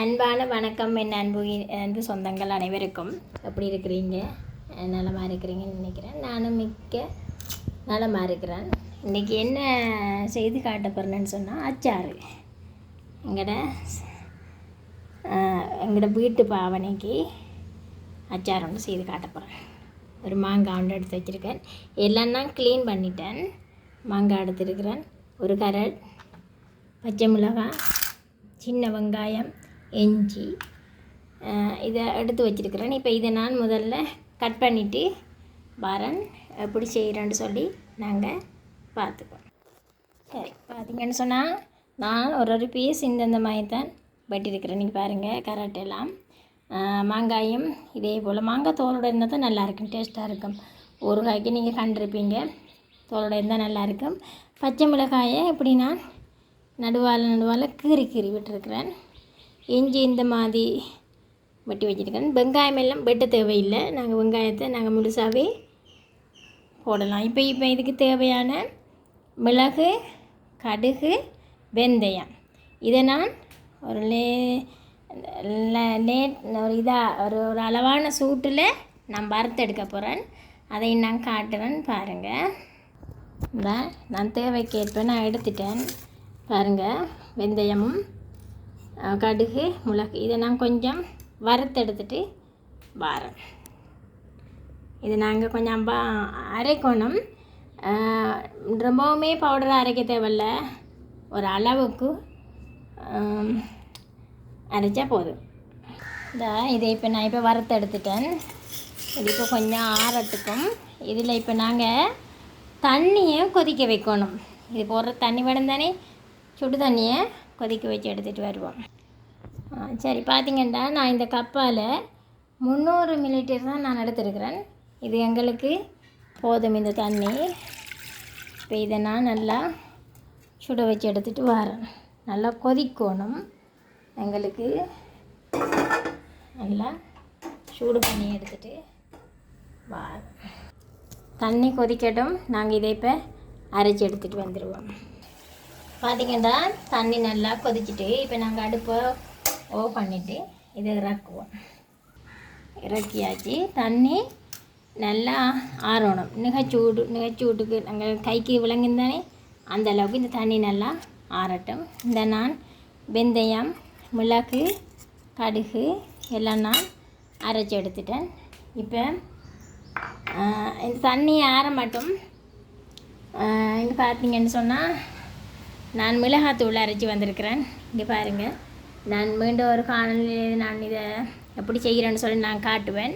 அன்பான வணக்கம் என் அன்பு அன்பு சொந்தங்கள் அனைவருக்கும். எப்படி இருக்கிறீங்க? நலமாக இருக்கிறீங்கன்னு நினைக்கிறேன். நானும் மிக்க நலமாக இருக்கிறேன். இன்றைக்கி என்ன செய்து காட்ட போகிறேன்னு சொன்னால் அச்சாறு. எங்களோட எங்களோட வீட்டு பாவனைக்கு அச்சார் ஒன்று செய்து காட்ட போகிறேன் ஒரு மாங்காய் ஒன்று எடுத்து வச்சுருக்கேன். எல்லாம் நான் க்ளீன் பண்ணிட்டேன். மாங்காய் எடுத்துருக்கிறேன் ஒரு கரட் பச்சை மிளகாய் சின்ன வெங்காயம் இஞ்சி. இதை எடுத்து வச்சிருக்கிறேன். இப்போ இதை நான் முதல்ல கட் பண்ணிவிட்டு வரேன். எப்படி செய்கிறேன்னு சொல்லி நாங்கள் பார்த்துக்குவோம் சரி பார்த்தீங்கன்னு சொன்னால் நான் ஒரு ஒரு பீஸ் இந்தந்த மாதிரி தான் வெட்டியிருக்கிறேன். நீங்கள் பாருங்கள் கரெக்ட் எல்லாம். மாங்காயும் இதே போல். மாங்காய் தோலோட இருந்தால் தான் நல்லாயிருக்கும் டேஸ்ட்டாக இருக்கும். ஒரு காய்க்கு நீங்கள் கண்டிருப்பீங்க தோலோட இருந்தால் நல்லாயிருக்கும் பச்சை மிளகாயை இப்படி நான் நடுவால் நடுவால் கீறி கீறி விட்டுருக்குறேன். இஞ்சி இந்த மாதிரி வெட்டி வச்சுருக்கேன். வெங்காயம் எல்லாம் வெட்ட தேவையில்லை. நாங்கள் வெங்காயத்தை நாங்கள் முழுசாகவே போடலாம். இப்போ இப்போ இதுக்கு தேவையான மிளகு கடுகு வெந்தயம். இதை நான் ஒரு லே லே ஒரு இதாக ஒரு ஒரு அளவான சூட்டில் நான் வறுத்தெடுக்க போகிறேன் அதை நான் காட்டுறேன் பாருங்கள் இந்த நான் தேவைக்கேற்ப நான் எடுத்துட்டேன். பாருங்கள் வெந்தயமும் கடுகு மிளகு இதை நான் கொஞ்சம் வறுத்தெடுத்துட்டு வாரேன். இது நாங்கள் கொஞ்சம் அரைக்கணும். ரொம்பவுமே பவுடரை அரைக்க தேவையில்ல. ஒரு அளவுக்கு அரைச்சா போதும். இந்த இதை இப்போ நான் இப்போ வறுத்து எடுத்துட்டேன் இது இப்போ கொஞ்சம் ஆறட்டுக்கும் இதில் இப்போ நாங்கள் தண்ணியை கொதிக்க வைக்கணும். இது போடுற தண்ணி வேணும் தானே சுடு தண்ணியை. கொதிக்க வச்சு எடுத்துகிட்டு வருவோம். சரி பார்த்தீங்கன்னா நான் இந்த கப்பால் முந்நூறு மில்லிலிட்டர் தான் நான் எடுத்துருக்கிறேன். இது எங்களுக்கு போதும் இந்த தண்ணி இப்போ இதை நான் நல்லா சுட வச்சு எடுத்துகிட்டு வரேன். நல்லா கொதிக்கணும். எங்களுக்கு நல்லா சூடு பண்ணி எடுத்துகிட்டு வரேன். தண்ணி கொதிக்கட்டும். நாங்கள் இதை இப்போ அரைச்சி எடுத்துகிட்டு வந்துடுவோம் பார்த்தீங்கன்னா தண்ணி நல்லா கொதிச்சிட்டு இப்போ நாங்கள் அடுப்பை ஓ பண்ணிவிட்டு இதை இறக்குவோம். இறக்கியாச்சு. தண்ணி நல்லா ஆறணும். நிகச்சூடு நிகச்சூட்டுக்கு நாங்கள் கைக்கு விளங்குந்தானே அந்த அளவுக்கு இந்த தண்ணி நல்லா ஆறட்டும். இந்த நான் வெந்தயம் மிளகு கடுகு எல்லாம் நான் அரைச்சி எடுத்துட்டேன். இப்போ இந்த தண்ணி ஆற மட்டும் இங்கே பார்த்தீங்கன்னு சொன்னால் நான் மிளகாத்தூள் அரைச்சி வந்திருக்கிறேன். இங்கே பாருங்கள் நான் மீண்டும் ஒரு காணொலியில் நான் இதை எப்படி செய்கிறேன்னு சொல்லி நான் காட்டுவேன்.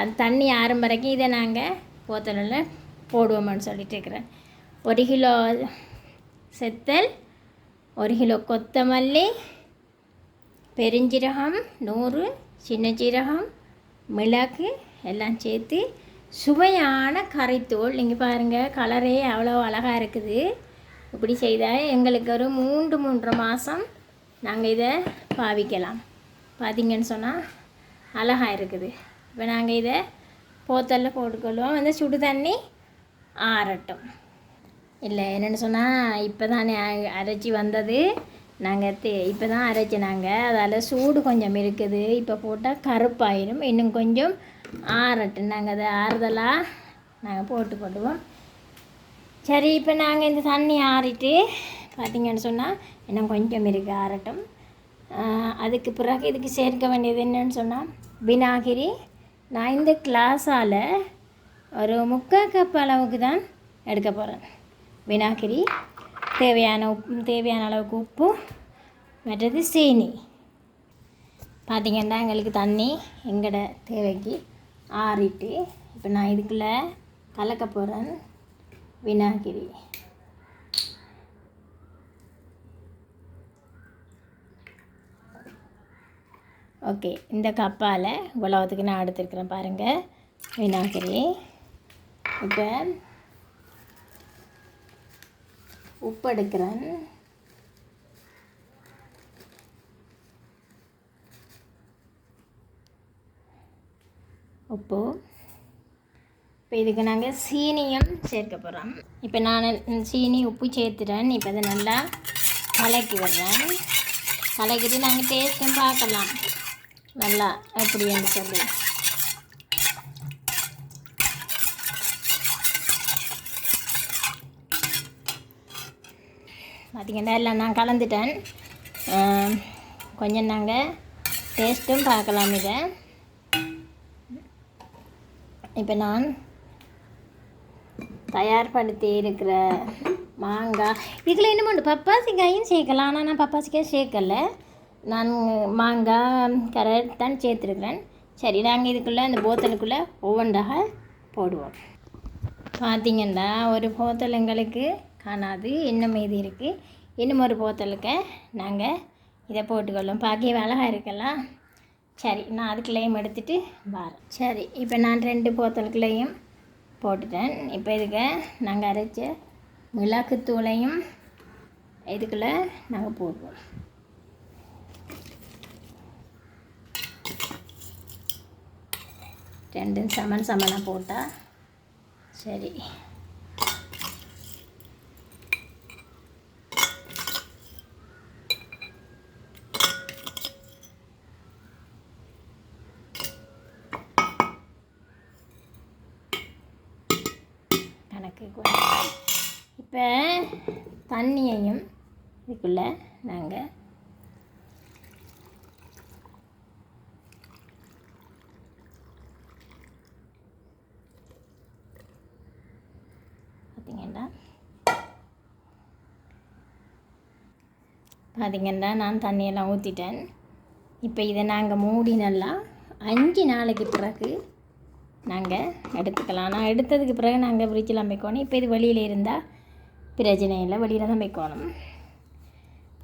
அது தண்ணி ஆறும் வரைக்கும் இதை நாங்கள் போத்தலில் போடுவோம்னு சொல்லிட்டு இருக்கிறேன். ஒரு கிலோ செத்தல் ஒரு கிலோ கொத்தமல்லி பெருஞ்சீரகம் நூறு சின்ன சீரகம் மிளகு எல்லாம் சேர்த்து சுவையான கறித்தூள். நீங்கள் பாருங்கள் கலரே அவ்வளோ அழகாக இருக்குது. இப்படி செய்தால் எங்களுக்கு ஒரு மூன்று மூன்று மாதம் நாங்கள் இதை பாவிக்கலாம். பார்த்தீங்கன்னு சொன்னால் அழகாக இருக்குது. இப்போ நாங்கள் இதை போத்தலில் போட்டுக்கொள்வோம். வந்து சுடு தண்ணி ஆறட்டும். இல்லை என்னென்னு சொன்னால் இப்போ தானே அரைச்சி வந்தது. நாங்கள் தே இப்போ தான் அரைச்சி நாங்கள் அதால் சூடு கொஞ்சம் இருக்குது. இப்போ போட்டால் கருப்பாயிடும் இன்னும் கொஞ்சம் ஆறட்டும். நாங்கள் அதை ஆறுதலாக நாங்கள் போட்டு போடுவோம் சரி இப்போ நாங்கள் இந்த தண்ணி ஆறிட்டு பார்த்தீங்கன்னு சொன்னால் இன்னும் கொஞ்சம் இருக்குது ஆறட்டும். அதுக்கு பிறகு இதுக்கு சேர்க்க வேண்டியது என்னன்னு சொன்னால் விநாகிரி. நான் இந்த கிளாஸால் ஒரு முக்கால் கப் அளவுக்கு தான் எடுக்க போகிறேன் விநாகிரி தேவையான உப்பு தேவையான அளவுக்கு உப்பு மற்றது சீனி. பார்த்திங்கன்னா எங்களுக்கு தண்ணி எங்களோட தேவைக்கு ஆறிட்டு இப்போ நான் இதுக்குள்ளே கலக்க போகிறேன் விநாயகிரி ஓகே இந்த கப்பால் இவ்வளோத்துக்கு நான் எடுத்துருக்குறேன் பாருங்கள் விநாகிரி. இப்போ உப்பு எடுக்கிறேன் உப்பு. இப்போ இதுக்கு நாங்கள் சீனியும் சேர்க்க போகிறோம் இப்போ நான் சீனி உப்பு சேர்த்துட்டேன் இப்போ அதை நல்லா கலக்கி விடுறேன். கலக்கிட்டு நாங்கள் டேஸ்ட்டும் பார்க்கலாம். நல்லா எப்படின்னு சொல்லி. பார்த்தீங்கன்னா எல்லாம் நான் கலந்துட்டேன். கொஞ்சம் நாங்கள் டேஸ்ட்டும் பார்க்கலாம் இதை. இப்போ நான் தயார்படுத்தி இருக்கிற மாங்காய் இதில் என்ன பண்ணு பப்பாசிக்காயும் சேர்க்கலாம். ஆனால் நான் பப்பாசிக்காய் சேர்க்கல. நான் மாங்காய் கரட் தான் சேர்த்துருக்குறேன். சரி நாங்கள் இதுக்குள்ளே அந்த போத்தலுக்குள்ளே ஒவ்வொன்றாக போடுவோம். பார்த்தீங்கன்னா ஒரு போத்தல் எங்களுக்கு காணாது. இன்னும் மீதி இருக்குது இன்னும் ஒரு போத்தலுக்கு நாங்கள் இதை போட்டுக்கொள்ளும். பாக்கிய அழகாக இருக்கலாம். சரி நான் அதுக்குள்ளேயும் எடுத்துகிட்டு வரேன். சரி இப்போ நான் ரெண்டு போத்தலுக்குள்ளேயும் போட்டுட்டேன். இப்போ இதுக்கு நாங்கள் அரைச்ச மிளகுத்தூளையும் இதுக்குள்ளே நாங்கள் போடுவோம். ரெண்டும் சமன் சமனாக போட்டால் சரி. கணக்கு இப்போ தண்ணியையும் இதுக்குள்ளே நாங்கள் பார்த்தீங்கன்னா பார்த்தீங்கன்னா நான் தண்ணியெல்லாம் ஊற்றிட்டேன் இப்போ இதை நாங்கள் மூடி நல்லா அஞ்சு நாளைக்கு பிறகு நாங்கள் எடுத்துக்கலாம். நான் எடுத்ததுக்கு பிறகு நாங்கள் ஃப்ரிட்ஜில் அமைக்கணும் இப்போ இது வெளியில் இருந்தால் பிரச்சனை இல்லை. வெளியில் தான் வைக்கணும்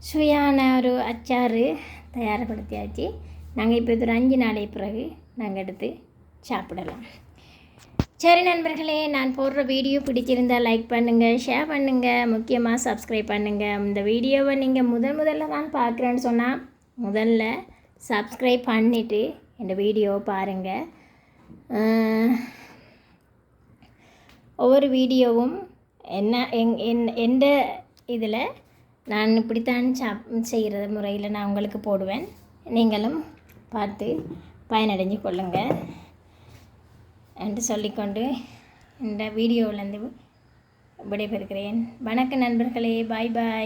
சுவையான ஒரு அச்சாறு தயார்படுத்தியாச்சு. நாங்கள் இப்போ இது ஒரு அஞ்சு நாளைக்கு பிறகு நாங்கள் எடுத்து சாப்பிடலாம். சரி நண்பர்களே நான் போடுற வீடியோ பிடிச்சிருந்தால் லைக் பண்ணுங்கள் ஷேர் பண்ணுங்கள் முக்கியமாக சப்ஸ்கிரைப் பண்ணுங்கள் இந்த வீடியோவை நீங்கள் முதல் முதல்ல தான் பார்க்குறேன்னு சொன்னால் முதல்ல சப்ஸ்கிரைப் பண்ணிவிட்டு இந்த வீடியோவை பாருங்கள் ஒவ்வொரு வீடியோவும் என்ன எங் என் எந்த இதில் நான் இப்படித்தான் சாப் செய்கிற முறையில் நான் உங்களுக்கு போடுவேன் நீங்களும் பார்த்து பயனடைஞ்சு கொள்ளுங்கள் என்று சொல்லிக்கொண்டு இந்த வீடியோவிலேருந்து விடைபெறுகிறேன். வணக்கம் நண்பர்களே பாய் பாய்.